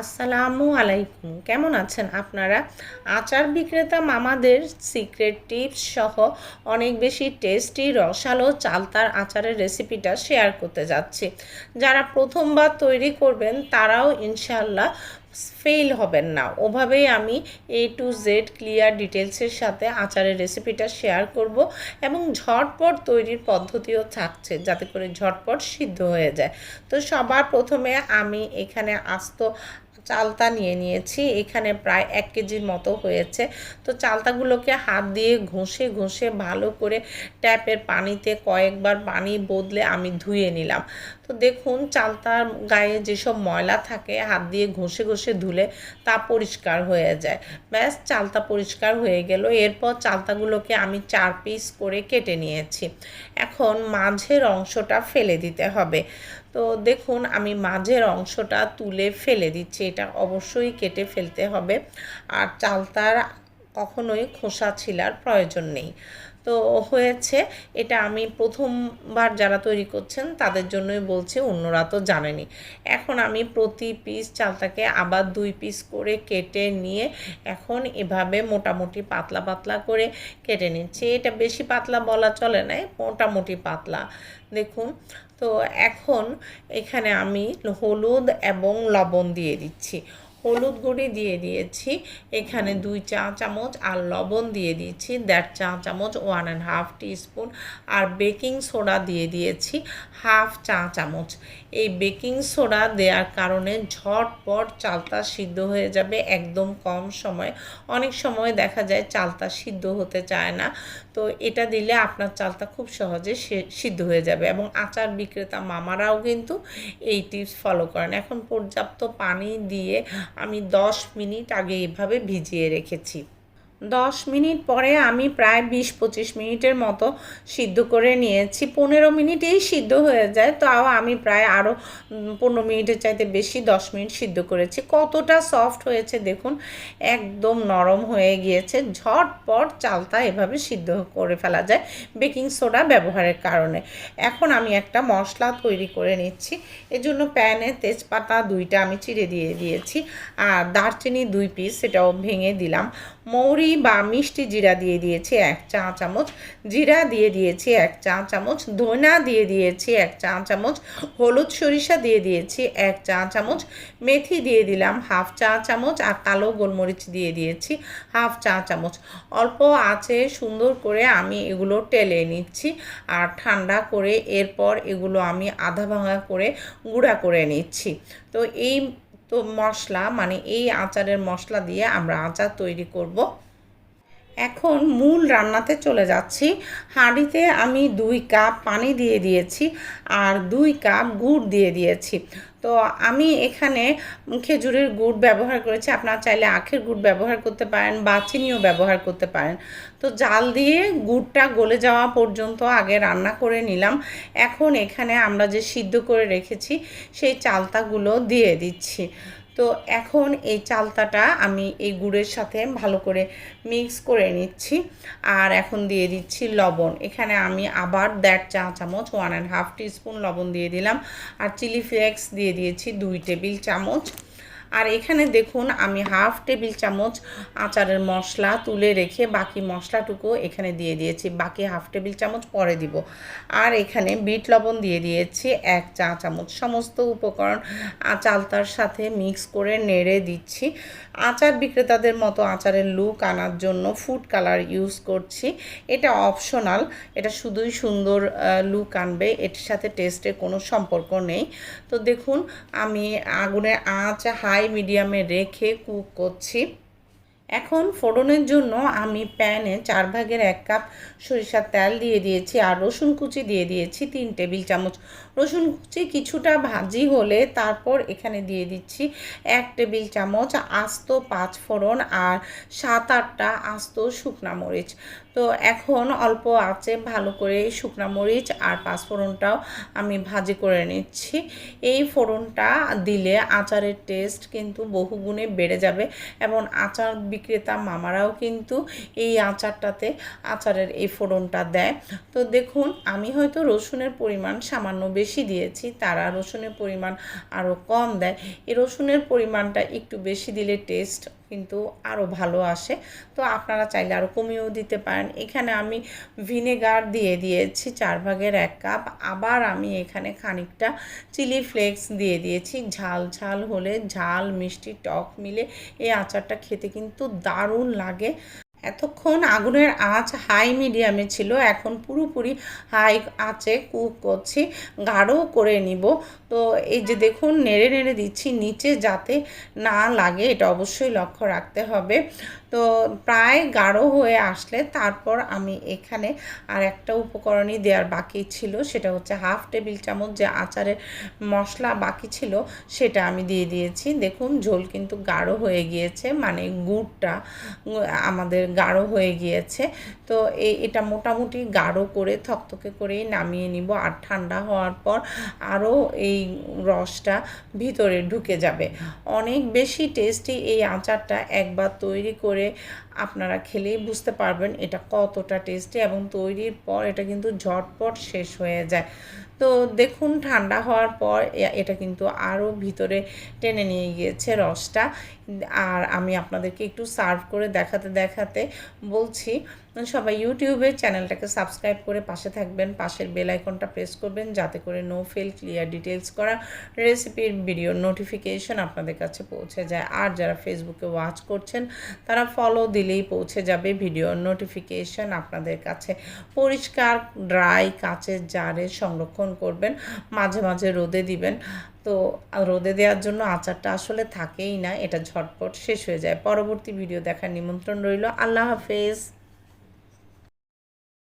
আসসালামু আলাইকুম। কেমন আছেন আপনারা? আচার বিক্রেতা মামাদের সিক্রেট টিপস সহ অনেক বেশি টেস্টি রসালো চালতার আচারের রেসিপিটা শেয়ার করতে যাচ্ছি। যারা প্রথমবার তৈরি করবেন, তারাও ইনশাল্লাহ ফেল হবেন না। ওভাবেই আমি এ টু জেড ক্লিয়ার ডিটেলসের সাথে আচারের রেসিপিটা শেয়ার করব এবং ঝটপট তৈরির পদ্ধতিও থাকছে যাতে করে ঝটপট সিদ্ধ হয়ে যায়। তো সবার প্রথমে আমি এখানে আস্ত চালতা নিয়ে নিয়েছি। এখানে প্রায় এক কেজির মতো হয়েছে। তো চালতাগুলোকে হাত দিয়ে ঘষে ঘষে ভালো করে ট্যাপের পানিতে কয়েকবার পানি বদলে আমি ধুয়ে নিলাম। তো দেখুন, চালতার গায়ে যেসব ময়লা থাকে, হাত দিয়ে ঘষে ঘষে ধুলে তা পরিষ্কার হয়ে যায়। ব্যাস, চালতা পরিষ্কার হয়ে গেল। এরপর চালতাগুলোকে আমি চার পিস করে কেটে নিয়েছি। এখন মাঝের অংশটা ফেলে দিতে হবে। তো দেখুন, আমি মাঝের অংশটা তুলে ফেলে দিচ্ছি। এটা অবশ্যই কেটে ফেলতে হবে। আর চালতার কখনোই খোসা ছিলার প্রয়োজন নেই। তো হয়েছে, এটা আমি প্রথমবার যারা তৈরি করছেন, তাদের জন্যই বলছি, অন্যরা তো জানেনি। এখন আমি প্রতি পিস চালটাকে আবার দুই পিস করে কেটে নিয়ে এখন এভাবে মোটামুটি পাতলা পাতলা করে কেটে নিচ্ছি। এটা বেশি পাতলা বলা চলে না, মোটামুটি পাতলা। দেখুন তো এখন এখানে আমি হলুদ এবং লবণ দিয়ে দিচ্ছি। হলুদ গুঁড়ি দিয়ে দিয়েছি। এখানে দুই চা চামচ আর লবণ দিয়ে দিয়েছি। দেড় চা চামচ ওয়ান অ্যান্ড হাফ টিস্পুন আর বেকিং সোডা দিয়ে দিয়েছি হাফ চা চামচ। এই বেকিং সোডা দেওয়ার কারণে ঝটপট চালতা সিদ্ধ হয়ে যাবে একদম কম সময়। অনেক সময় দেখা যায় চালতা সিদ্ধ হতে চায় না। তো এটা দিলে আপনার চালটা খুব সহজে সিদ্ধ হয়ে যাবে এবং আচার বিক্রেতা মামারাও কিন্তু এই টিপস ফলো করেন। এখন পর্যাপ্ত পানি দিয়ে আমি দশ মিনিট আগে এভাবে ভিজিয়ে রেখেছি। দশ মিনিট পরে আমি প্রায় বিশ পঁচিশ মিনিটের মতো সিদ্ধ করে নিয়েছি। পনেরো মিনিটেই সিদ্ধ হয়ে যায়, তাও আমি প্রায় আরও পনেরো মিনিটের চাইতে বেশি দশ মিনিট সিদ্ধ করেছি। কতটা সফট হয়েছে দেখুন, একদম নরম হয়ে গিয়েছে। ঝটপট চালতা এভাবে সিদ্ধ করে ফেলা যায় বেকিং সোডা ব্যবহারের কারণে। এখন আমি একটা মশলা তৈরি করে নিচ্ছি। এজন্য প্যানে তেজপাতা দুইটা আমি চিড়ে দিয়ে দিয়েছি, আর দারচিনি দুই পিস সেটাও ভেঙে দিলাম। মৌরি বা মিষ্টি জিরা দিয়ে দিয়েছি এক চা চামচ, জিরা দিয়ে দিয়েছি এক চা চামচ, ধনা দিয়ে দিয়েছি এক চা চামচ, হলুদ সরিষা দিয়ে দিয়েছি এক চা চামচ, মেথি দিয়ে দিলাম হাফ চা চামচ আর কালো গোলমরিচ দিয়ে দিয়েছি হাফ চা চামচ। অল্প আছে, সুন্দর করে আমি এগুলো টেলে নিচ্ছি আর ঠান্ডা করে এরপর এগুলো আমি আধা ভাঙা করে গুঁড়া করে নিচ্ছি। তো এই তো মশলা মানে এই আচারের মশলা দিয়ে আমরা আচার তৈরি করব। এখন মূল রান্নাতে চলে যাচ্ছি। হাঁড়িতে আমি দুই কাপ পানি দিয়ে দিয়েছি আর দুই কাপ গুড় দিয়ে দিয়েছি। তো আমি এখানে খেজুরের গুড় ব্যবহার করেছি। আপনারা চাইলে আখের গুড় ব্যবহার করতে পারেন বা চিনিও ব্যবহার করতে পারেন। তো জাল দিয়ে গুড়টা গলে যাওয়া পর্যন্ত আগে রান্না করে নিলাম। এখন এখানে আমরা যে সিদ্ধ করে রেখেছি, সেই চালতাগুলো দিয়ে দিচ্ছি। তো এখন এই চালতাটা আমি এই গুড়ের সাথে ভালো করে মিক্স করে নিচ্ছি। আর এখন দিয়ে দিচ্ছি লবণ। এখানে আমি আবার দেড় চা চামচ ওয়ান অ্যান্ড হাফ টিস্পুন লবণ দিয়ে দিলাম। আর চিলি ফ্লেক্স দিয়ে দিয়েছি দুই টেবিল চামচ। আর এখানে দেখুন, আমি হাফ টেবিল চামচ আচারের মশলা তুলে রেখে বাকি মশলাটুকু এখানে দিয়ে দিয়েছি। বাকি হাফ টেবিল চামচ পরে দিব। আর এখানে বিট লবণ দিয়ে দিয়েছি, এক চা চামচ সমস্ত উপকরণ। চালতার সাথে মিক্স করে নেড়ে দিচ্ছি। আচার বিক্রেতাদের মতো আচারের লুক আনার জন্য ফুড কালার ইউজ করছি। এটা অপশনাল, এটা শুধুই সুন্দর লুক আনবে, এটির সাথে টেস্টের কোনো সম্পর্ক নেই। তো দেখুন, আমি আগুনের আঁচ হাই হাই মিডিয়ামে রেখে কুক করছি। এখন ফোড়নের জন্য আমি প্যানে চার ভাগের এক কাপ সরিষার তেল দিয়ে দিয়েছি আর রসুন কুচি দিয়ে দিয়েছি তিন টেবিল চামচ রসুন কুচি কিছুটা ভাজি হলে তারপর এখানে দিয়ে দিচ্ছি এক টেবিল চামচ আস্ত পাঁচ ফোড়ন আর সাত আটটা আস্ত শুকনা মরিচ। তো এখন অল্প আছে ভালো করে শুকনা মরিচ আর পাঁচফোড়নটাও আমি ভাজি করে নিচ্ছি। এই ফোড়নটা দিলে আচারের টেস্ট কিন্তু বহুগুণে বেড়ে যাবে এবং আচার বিক্রেতা মামারাও কিন্তু এই আচারটাতে আচারের এই ফোড়নটা দেয়। তো দেখুন, আমি হয়তো রসুনের পরিমাণ সামান্য বেশি দিয়েছি, তারা রসুনের পরিমাণ আরও কম দেয়। এই রসুনের পরিমাণটা একটু বেশি দিলে টেস্ট কিন্তু আরও ভালো আসে। তো আপনারা চাইলে আরও কমিয়েও দিতে পারেন। এখানে আমি ভিনেগার দিয়ে দিয়েছি চার ভাগের এক কাপ আবার আমি এখানে খানিকটা চিলি ফ্লেক্স দিয়ে দিয়েছি। ঝাল ঝাল হলে ঝাল, মিষ্টি টক মিলে এই আচারটা খেতে কিন্তু দারুণ লাগে। এতক্ষণ আগুনের আঁচ হাই মিডিয়ামে ছিল, এখন পুরোপুরি হাই আঁচে কুক করছি গাঢ় করে নিব। তো এই যে দেখুন, নেড়ে নেড়ে দিচ্ছি, নিচে যাতে না লাগে, এটা অবশ্যই লক্ষ্য রাখতে হবে। তো প্রায় গাঢ় হয়ে আসলে তারপর আমি এখানে আর একটা উপকরণই দেওয়ার বাকি ছিল, সেটা হচ্ছে হাফ টেবিল চামচ যে আচারের মশলা বাকি ছিল, সেটা আমি দিয়ে দিয়েছি। দেখুন, ঝোল কিন্তু গাঢ় হয়ে গিয়েছে মানে গুড়টা আমাদের গাঢ় হয়ে গিয়েছে। তো এটা মোটামুটি গাঢ় করে, থকথকে করেই নামিয়ে নিব আর ঠান্ডা হওয়ার পর আরও এই রসটা ভিতরে ঢুকে যাবে। অনেক বেশি টেস্টি এই আচারটা একবার তৈরি করে আপনারা খেলেই বুঝতে পারবেন এটা কতটা টেস্টি এবং তৈরির পর এটা কিন্তু ঝটপট শেষ হয়ে যায়। তো দেখুন, ঠান্ডা হওয়ার পর এটা কিন্তু আরও ভিতরে টেনে নিয়ে গিয়েছে রসটা। আর আমি আপনাদেরকে একটু সার্ভ করে দেখাতে দেখাতে বলছি সবাই ইউটিউবে চ্যানেলটাকে সাবস্ক্রাইব করে পাশে থাকবেন, পাশের বেল আইকনটা প্রেস করবেন, যাতে করে নো ফেল ক্লিয়ার ডিটেলস করা রেসিপির ভিডিওর নোটিফিকেশন আপনাদের কাছে পৌঁছে যায়। আর যারা ফেসবুকে ওয়াচ করছেন, তারা ফলো দিলেই পৌঁছে যাবে ভিডিওর নোটিফিকেশন আপনাদের কাছে। পরিষ্কার ড্রাই কাচের জারে সংরক্ষণ করবেন, মাঝে মাঝে রোদে দিবেন। তো রোদে দেওয়ার জন্য আচারটা আসলে থাকেই না, এটা ঝটপট শেষ হয়ে যায়। পরবর্তী ভিডিও দেখার নিমন্ত্রণ রইল। আল্লাহ হাফেজ।